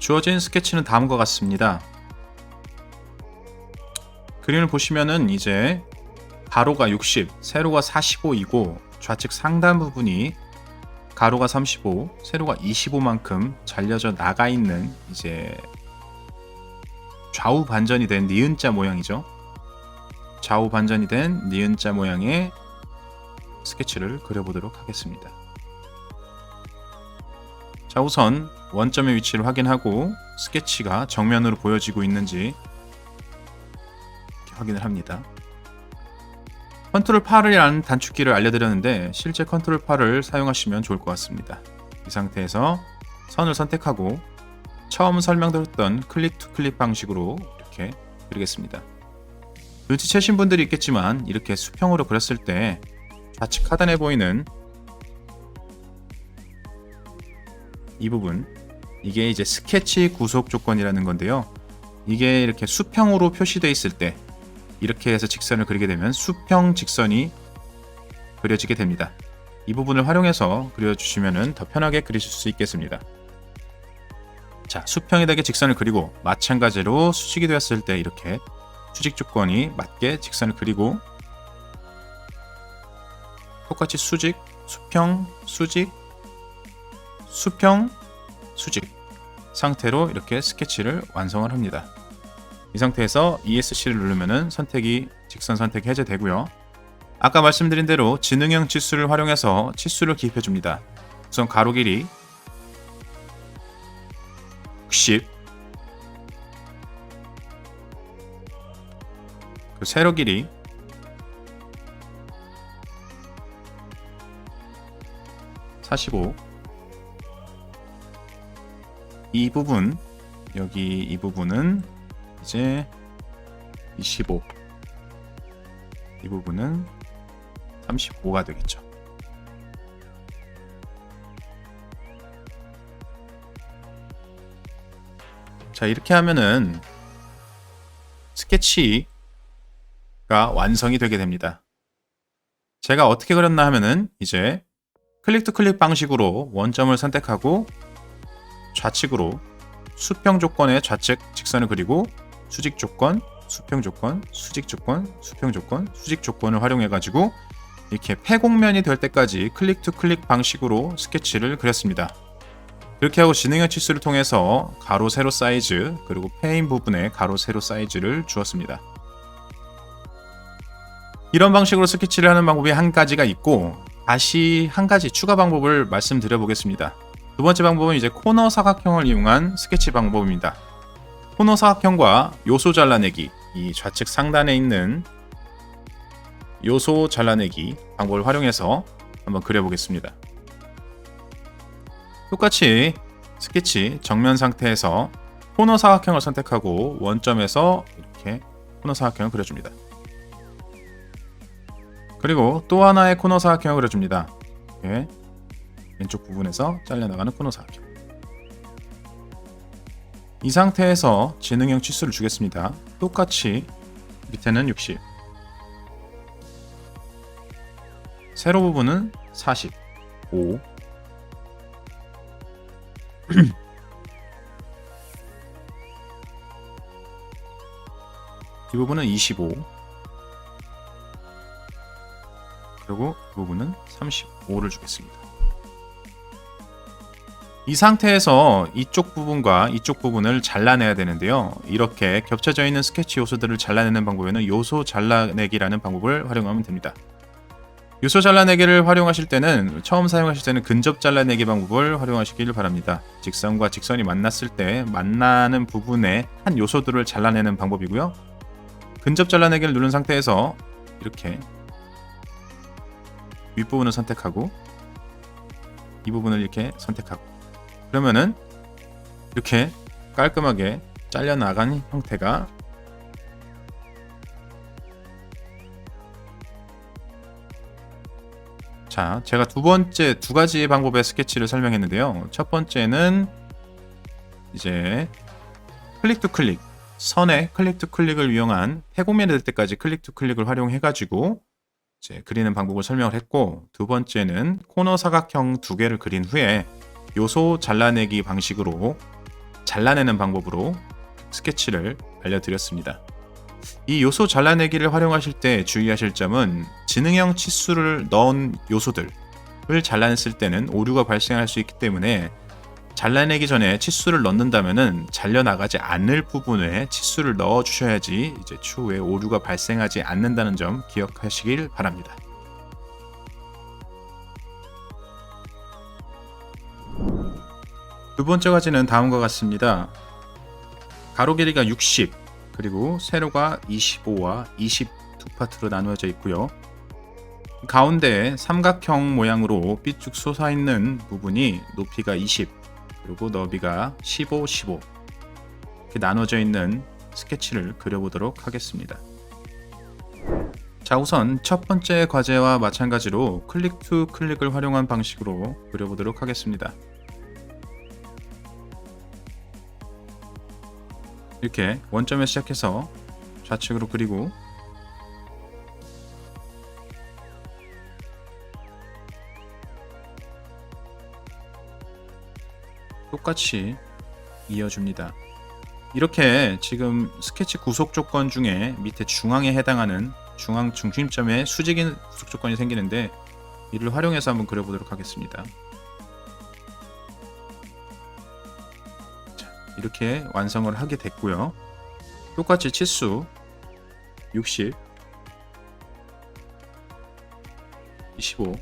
주어진 스케치는 다음과 같습니다. 그림을 보시면은 이제 가로가 60, 세로가 45이고 좌측 상단 부분이 가로가 35, 세로가 25만큼 잘려져 나가 있는 이제 좌우 반전이 된 니은자 모양이죠. 좌우 반전이 된 니은자 모양의 스케치를 그려보도록 하겠습니다. 자, 우선 원점의 위치를 확인하고 스케치가 정면으로 보여지고 있는지 확인을 합니다. 컨트롤 8이라는 단축키를 알려드렸는데 실제 컨트롤 8을 사용하시면 좋을 것 같습니다. 이 상태에서 선을 선택하고 처음 설명드렸던 클릭 투 클릭 방식으로 이렇게 그리겠습니다. 눈치채신 분들이 있겠지만 이렇게 수평으로 그렸을 때 좌측 하단에 보이는 이 부분 이게 이제 스케치 구속 조건이라는 건데요. 이게 이렇게 수평으로 표시되어 있을 때 이렇게 해서 직선을 그리게 되면 수평 직선이 그려지게 됩니다. 이 부분을 활용해서 그려주시면 더 편하게 그리실 수 있겠습니다. 자, 수평에다가 직선을 그리고 마찬가지로 수직이 되었을 때 이렇게 수직 조건이 맞게 직선을 그리고 똑같이 수직, 수평, 수직, 수평, 수직 상태로 이렇게 스케치를 완성을 합니다. 이 상태에서 ESC를 누르면 선택이 직선 선택 해제되고요. 아까 말씀드린 대로 지능형 치수를 활용해서 치수를 기입해 줍니다. 우선 가로 길이 60그 세로 길이 45 이 부분 여기 이 부분은 이제 25. 이 부분은 35가 되겠죠. 자, 이렇게 하면은 스케치가 완성이 되게 됩니다. 제가 어떻게 그렸나 하면은 이제 클릭 투 클릭 방식으로 원점을 선택하고 좌측으로 수평 조건의 좌측 직선을 그리고 수직 조건, 수평 조건, 수직 조건, 수평 조건, 수직 조건을 활용해 가지고 이렇게 폐곡면이 될 때까지 클릭 투 클릭 방식으로 스케치를 그렸습니다. 이렇게 하고 지능형 치수를 통해서 가로 세로 사이즈 그리고 페인 부분에 가로 세로 사이즈를 주었습니다. 이런 방식으로 스케치를 하는 방법이 한 가지가 있고 다시 한 가지 추가 방법을 말씀드려 보겠습니다. 두 번째 방법은 이제 코너 사각형을 이용한 스케치 방법입니다. 코너 사각형과 요소 잘라내기, 이 좌측 상단에 있는 요소 잘라내기 방법을 활용해서 한번 그려보겠습니다. 똑같이 스케치 정면 상태에서 코너 사각형을 선택하고 원점에서 이렇게 코너 사각형을 그려줍니다. 그리고 또 하나의 코너 사각형을 그려줍니다. 이렇게 왼쪽 부분에서 잘려나가는 코너 사각형. 이 상태에서 지능형 치수를 주겠습니다. 똑같이 밑에는 60. 세로 부분은 40. 5. 이 부분은 25. 그리고 이 부분은 35를 주겠습니다. 이 상태에서 이쪽 부분과 이쪽 부분을 잘라내야 되는데요. 이렇게 겹쳐져 있는 스케치 요소들을 잘라내는 방법에는 요소 잘라내기라는 방법을 활용하면 됩니다. 요소 잘라내기를 활용하실 때는 처음 사용하실 때는 근접 잘라내기 방법을 활용하시길 바랍니다. 직선과 직선이 만났을 때 만나는 부분의 한 요소들을 잘라내는 방법이고요. 근접 잘라내기를 누른 상태에서 이렇게 윗부분을 선택하고 이 부분을 이렇게 선택하고 그러면은 이렇게 깔끔하게 잘려나간 형태가 자, 제가 두 번째 두 가지의 방법의 스케치를 설명했는데요. 첫 번째는 이제 클릭 투 클릭 선에 클릭 투 클릭을 이용한 폐고면이 될 때까지 클릭 투 클릭을 활용해 가지고 이제 그리는 방법을 설명을 했고 두 번째는 코너 사각형 두 개를 그린 후에 요소 잘라내기 방식으로 잘라내는 방법으로 스케치를 알려드렸습니다. 이 요소 잘라내기를 활용하실 때 주의하실 점은 지능형 치수를 넣은 요소들을 잘라냈을 때는 오류가 발생할 수 있기 때문에 잘라내기 전에 치수를 넣는다면은 잘려나가지 않을 부분에 치수를 넣어 주셔야지 이제 추후에 오류가 발생하지 않는다는 점 기억하시길 바랍니다. 두 번째 과제는 다음과 같습니다. 가로 길이가 60 그리고 세로가 25와 20두 파트로 나누어져 있고요. 가운데 삼각형 모양으로 삐쭉 솟아 있는 부분이 높이가 20 그리고 너비가 15, 15 이렇게 나눠져 있는 스케치를 그려보도록 하겠습니다. 자 우선 첫 번째 과제와 마찬가지로 클릭 투 클릭을 활용한 방식으로 그려보도록 하겠습니다. 이렇게 원점에 시작해서 좌측으로 그리고 똑같이 이어줍니다. 이렇게 지금 스케치 구속 조건 중에 밑에 중앙에 해당하는 중앙 중심점에 수직인 구속 조건이 생기는데 이를 활용해서 한번 그려보도록 하겠습니다. 이렇게 완성을 하게 됐고요. 똑같이 치수 60, 25,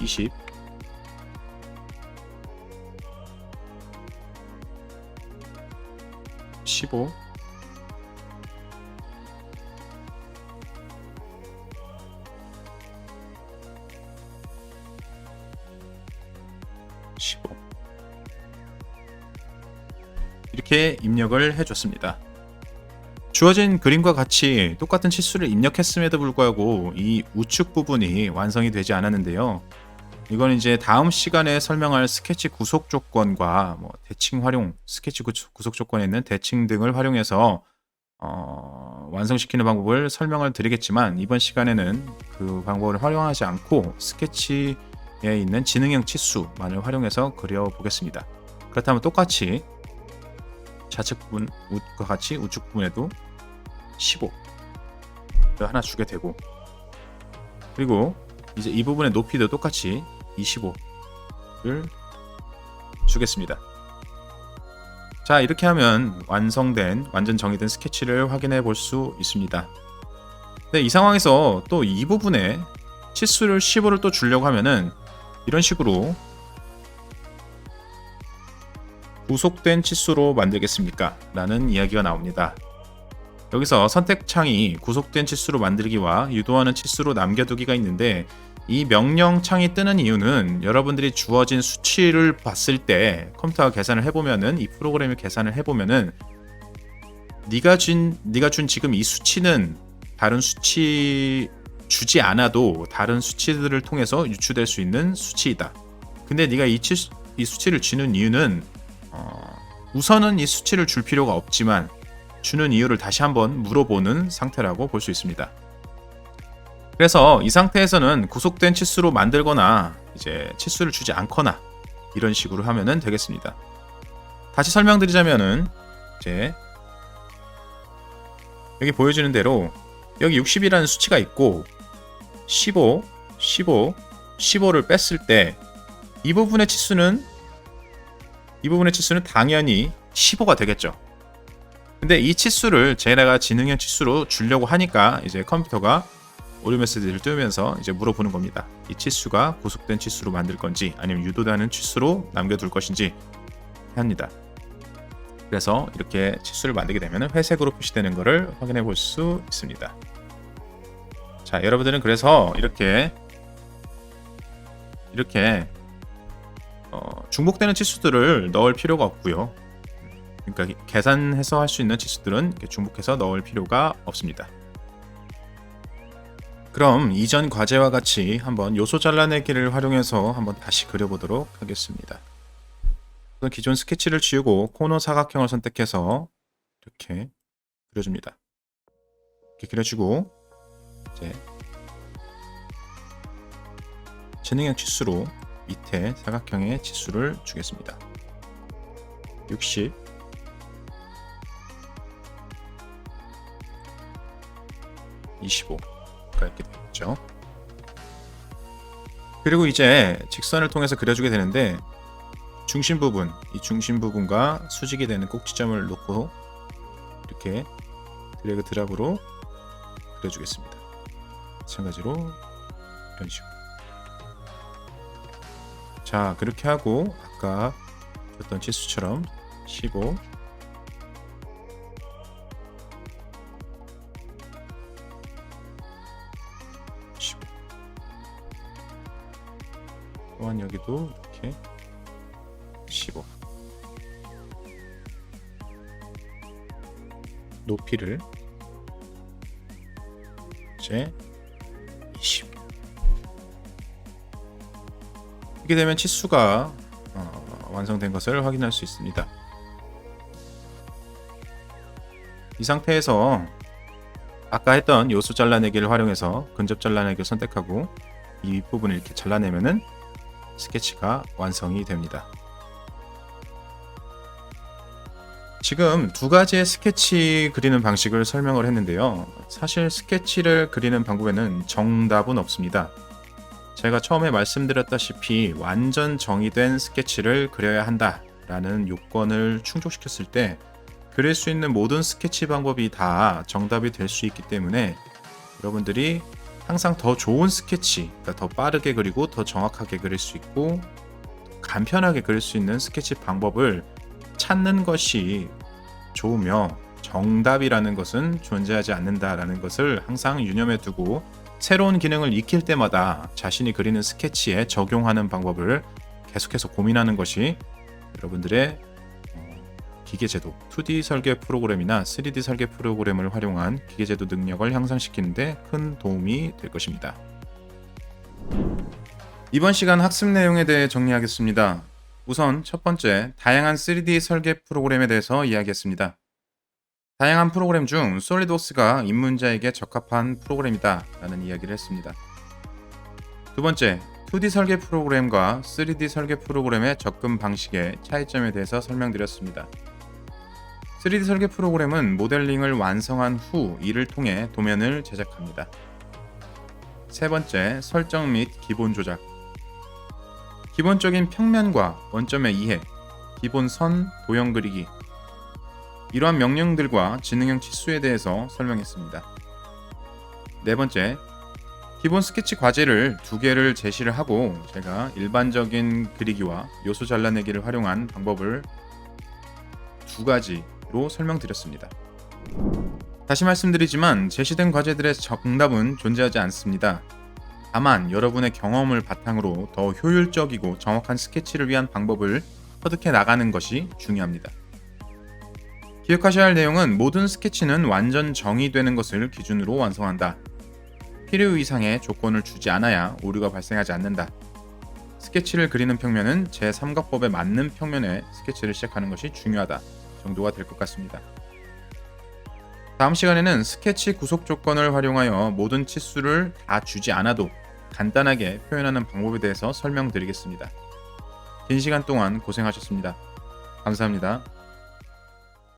20 15 15 이렇게 입력을 해줬습니다. 주어진 그림과 같이 똑같은 치수를 입력했음에도 불구하고 이 우측 부분이 완성이 되지 않았는데요. 이건 이제 다음 시간에 설명할 스케치 구속 조건과 뭐 대칭 활용, 스케치 구속 조건에 있는 대칭 등을 활용해서 어, 완성시키는 방법을 설명을 드리겠지만 이번 시간에는 그 방법을 활용하지 않고 스케치에 있는 지능형 치수만을 활용해서 그려보겠습니다. 그렇다면 똑같이 좌측 부분과 같이 우측 부분에도 15 하나 주게 되고 그리고 이제 이 부분의 높이도 똑같이 25를 주겠습니다. 자 이렇게 하면 완성된 완전 정의된 스케치를 확인해 볼 수 있습니다. 네, 이 상황에서 또 이 부분에 치수를 15를 또 주려고 하면은 이런 식으로 구속된 치수로 만들겠습니까? 라는 이야기가 나옵니다. 여기서 선택창이 구속된 치수로 만들기와 유도하는 치수로 남겨두기가 있는데 이 명령 창이 뜨는 이유는 여러분들이 주어진 수치를 봤을 때 컴퓨터가 계산을 해보면은 이 프로그램이 계산을 해보면은 네가 준 네가 준 지금 이 수치는 다른 수치 주지 않아도 다른 수치들을 통해서 유추될 수 있는 수치이다. 근데 네가 이, 치, 이 수치를 주는 이유는 어, 우선은 이 수치를 줄 필요가 없지만 주는 이유를 다시 한번 물어보는 상태라고 볼 수 있습니다. 그래서 이 상태에서는 구속된 치수로 만들거나 이제 치수를 주지 않거나 이런 식으로 하면 되겠습니다. 다시 설명드리자면은 이제 여기 보여지는 대로 여기 60이라는 수치가 있고 15, 15, 15를 뺐을 때 이 부분의 치수는 이 부분의 치수는 당연히 15가 되겠죠. 근데 이 치수를 제가 지능형 치수로 주려고 하니까 이제 컴퓨터가 오류 메시지를 띄우면서 이제 물어보는 겁니다. 이 치수가 고속된 치수로 만들 건지 아니면 유도되는 치수로 남겨둘 것인지 합니다. 그래서 이렇게 치수를 만들게 되면 회색으로 표시되는 것을 확인해 볼 수 있습니다. 자, 여러분들은 그래서 이렇게 이렇게 어, 중복되는 치수들을 넣을 필요가 없고요. 그러니까 계산해서 할 수 있는 치수들은 중복해서 넣을 필요가 없습니다. 그럼 이전 과제와 같이 한번 요소 잘라내기를 활용해서 한번 다시 그려보도록 하겠습니다. 기존 스케치를 지우고 코너 사각형을 선택해서 이렇게 그려줍니다. 이렇게 그려주고 이제 지능형 치수로 밑에 사각형의 치수를 주겠습니다. 60 25가 이렇게 되겠죠. 그리고 이제 직선을 통해서 그려주게 되는데 중심 부분, 이 중심 부분과 수직이 되는 꼭지점을 놓고 이렇게 드래그 드랍으로 그려주겠습니다. 마찬가지로 이런 식으로. 자, 그렇게 하고 아까 줬던 치수처럼 15 15 또한 여기도 이렇게 15 높이를 이제 이렇게 되면 치수가 어, 완성된 것을 확인할 수 있습니다. 이 상태에서 아까 했던 요수 잘라내기를 활용해서 근접 잘라내기를 선택하고 이 윗부분을 이렇게 잘라내면은 스케치가 완성이 됩니다. 지금 두 가지의 스케치 그리는 방식을 설명을 했는데요. 사실 스케치를 그리는 방법에는 정답은 없습니다. 제가 처음에 말씀드렸다시피 완전 정의된 스케치를 그려야 한다 라는 요건을 충족시켰을 때 그릴 수 있는 모든 스케치 방법이 다 정답이 될 수 있기 때문에 여러분들이 항상 더 좋은 스케치, 그러니까 더 빠르게 그리고 더 정확하게 그릴 수 있고 간편하게 그릴 수 있는 스케치 방법을 찾는 것이 좋으며 정답이라는 것은 존재하지 않는다라는 것을 항상 유념해 두고 새로운 기능을 익힐 때마다 자신이 그리는 스케치에 적용하는 방법을 계속해서 고민하는 것이 여러분들의 어, 기계제도, 2D 설계 프로그램이나 3D 설계 프로그램을 활용한 기계제도 능력을 향상시키는데 큰 도움이 될 것입니다. 이번 시간 학습 내용에 대해 정리하겠습니다. 우선 첫 번째, 다양한 3D 설계 프로그램에 대해서 이야기했습니다. 다양한 프로그램 중 솔리드웍스가 입문자에게 적합한 프로그램이다 라는 이야기를 했습니다. 두 번째, 2D 설계 프로그램과 3D 설계 프로그램의 접근 방식의 차이점에 대해서 설명드렸습니다. 3D 설계 프로그램은 모델링을 완성한 후 이를 통해 도면을 제작합니다. 세 번째, 설정 및 기본 조작. 기본적인 평면과 원점의 이해, 기본 선, 도형 그리기, 이러한 명령들과 지능형 치수에 대해서 설명했습니다. 네 번째, 기본 스케치 과제를 두 개를 제시를 하고 제가 일반적인 그리기와 요소 잘라내기를 활용한 방법을 두 가지로 설명드렸습니다. 다시 말씀드리지만 제시된 과제들의 정답은 존재하지 않습니다. 다만 여러분의 경험을 바탕으로 더 효율적이고 정확한 스케치를 위한 방법을 터득해 나가는 것이 중요합니다. 기억하셔야 할 내용은 모든 스케치는 완전 정의되는 것을 기준으로 완성한다. 필요 이상의 조건을 주지 않아야 오류가 발생하지 않는다. 스케치를 그리는 평면은 제3가법에 맞는 평면에 스케치를 시작하는 것이 중요하다 정도가 될 것 같습니다. 다음 시간에는 스케치 구속 조건을 활용하여 모든 치수를 다 주지 않아도 간단하게 표현하는 방법에 대해서 설명드리겠습니다. 긴 시간 동안 고생하셨습니다. 감사합니다.